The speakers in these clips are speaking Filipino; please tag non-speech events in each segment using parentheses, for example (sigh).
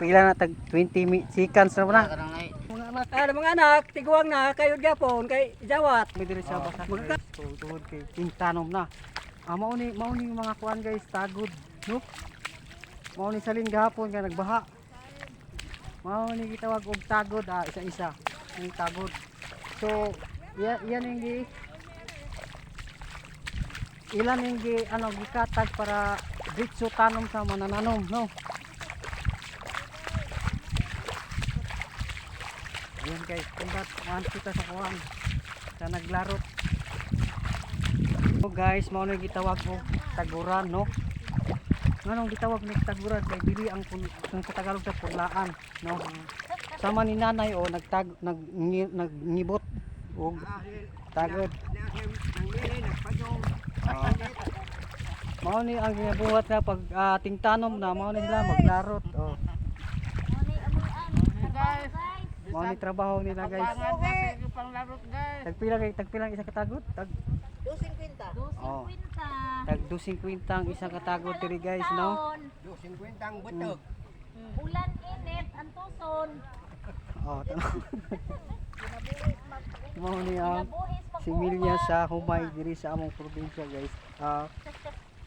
pila na tag 20 mi- seconds na muna. Mga anak, ah, mga anak, tiguang na kayo gyapon kay Jawat. May diri sa basa. Magka- So tuhod kay tintanom na. Ah mao ni mao ni mga kuan guys tagod, no? Mao ni salin gahapon nga nagbaha. Mao ni gitawag og tagod ah isa-isa. Yung tagod. So ya, yan yung gi ilan yung gi ano gikatag para ditso tanom sa manananom, no? Ayan guys, kumbat maan kita sa kuan sa naglarot. So guys, mao na gitawag og taguran, no? Nganong gitawag ni taguran kay dili ang pun, ang sa Tagalog sa punlaan, no? Sama ni nanay o nagtag nag nagnibot og tagod. Ah. mao ni ang ginabuhat na pag ah, tingtanom na mao ni sila maglarot. Oh. Guys, Mao ni trabaho nila guys. pangan na sa panglarot guys. Tagpila kay tagpila isa katagod? Tag 250. Oh. Tag 250 ang isang katagod diri guys, no? 250 ang butog. Ulan init, ang tuson. Oh, tanong. (laughs) Mao ni ang Buhis pag similya sa Humay diri sa among probinsya guys. Ah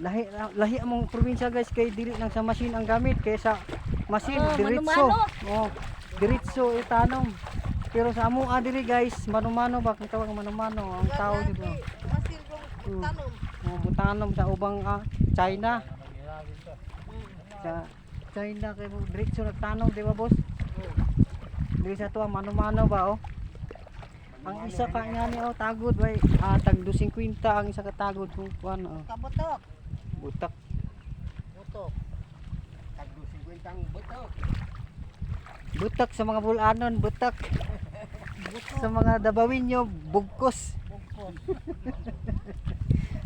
lahi lahi among probinsya guys kay dili lang sa machine ang gamit kay sa machine Oh, diretso. Oh, diretso itanom. Pero sa amo ah, diri guys, manumano ba kung tawag manumano ang tao dito. Mm. Oh, butanom sa ubang ah, China. Sa China kay mo diretso nagtanom, di ba boss? Diri sa tuwa mano-mano ba oh. Ang isa ka nga ni oh tagod bay ah, tag 250 ang isa ka tagod kung kuan oh. Kabutok. Butak. Butok. Tag 250 ang butok. Butak sa mga bulanon, butak. sa mga dabawin nyo, bugkos.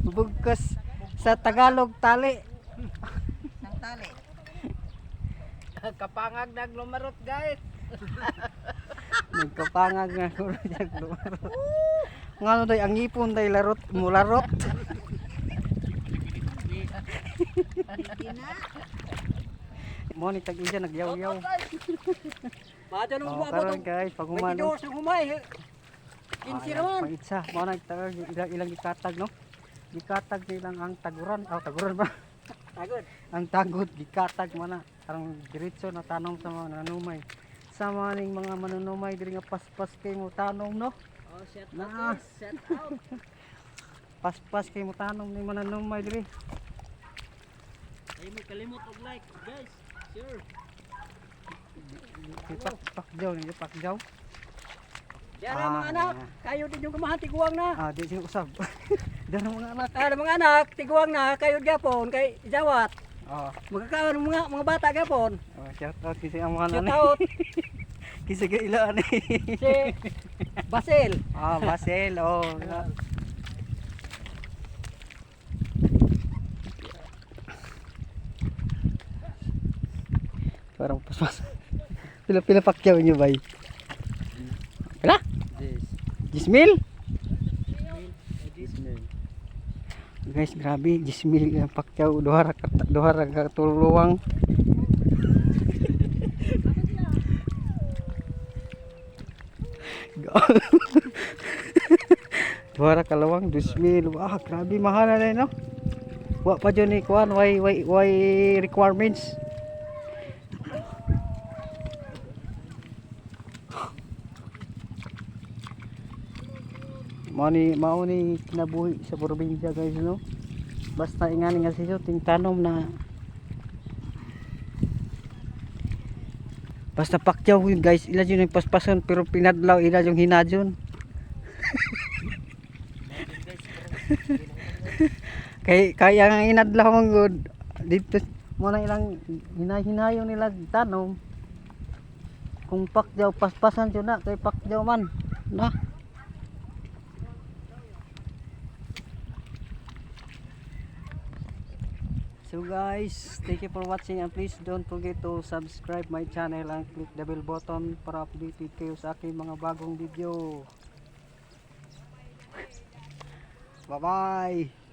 bugkos. Sa Tagalog, tali. Sang tali. Kapangag naglumarot guys. (laughs) Nagkapangag nga ko rajag lumarot. Nga ano day, ang ipon day larot, mularot. Hindi na. Mo ni tag isa nagyaw-yaw. (laughs) Baja nung Oh, umabot. karon guys, pag humano. tidur sa humay. Kinsi naman. Pangitsa, mo na tawag ilang ilang gikatag no. Gikatag nilang ang taguran, oh taguran ba? (laughs) Tagod. ang tagod gikatag mo na karang diretso na tanong sa mga nanumay. Sa mga ning mga manunumay diri nga paspas kay mo tanong no. Oh, set Na. out. Set out. (laughs) Paspas kay mo tanong ning manunumay diri. Ay mo kalimot og like, guys. Sure. Ipak pakjaw ni pakjaw. Diyan Ah, mga anak, yeah. kayo din yung kamahan tiguang na. Ah, di sing usab. (laughs) Dara mga anak. Ah, mga anak, tiguang na kayo gyapon kay Jawat. Oh, Magkakaon mga mga bata gyapon. oh shout out kisi ang mga Shout nanay. out Kisi ka ilaan eh. si (laughs) Basil. Ah, Basel, oh. Parang paspas. (laughs) Pila-pila pakyaw nyo bay. Pila? Jismil? Guys, grabe. Jismil ang pakyaw. Duhara ka tuluwang. (laughs) Duhara ka lawang. Jismil. Wah, grabe. Mahal na no? Wa pa dyan ni Kuan. Why, why, why requirements? Mao ni mao ni kinabuhi sa probinsya guys no? Basta ingani nga siso ting tanom na. Basta pakyaw yun guys ila yun yung paspason pero pinadlaw ila yung hinadyon. (laughs) Kay kaya nga inadlaw mong good. Dito mo na ilang hinay-hinayon nila tanom. Kung pakyaw paspasan yun na kay pakyaw man na So guys, thank you for watching and please don't forget to subscribe my channel and click the bell button para updated kayo sa aking mga bagong video. Bye bye!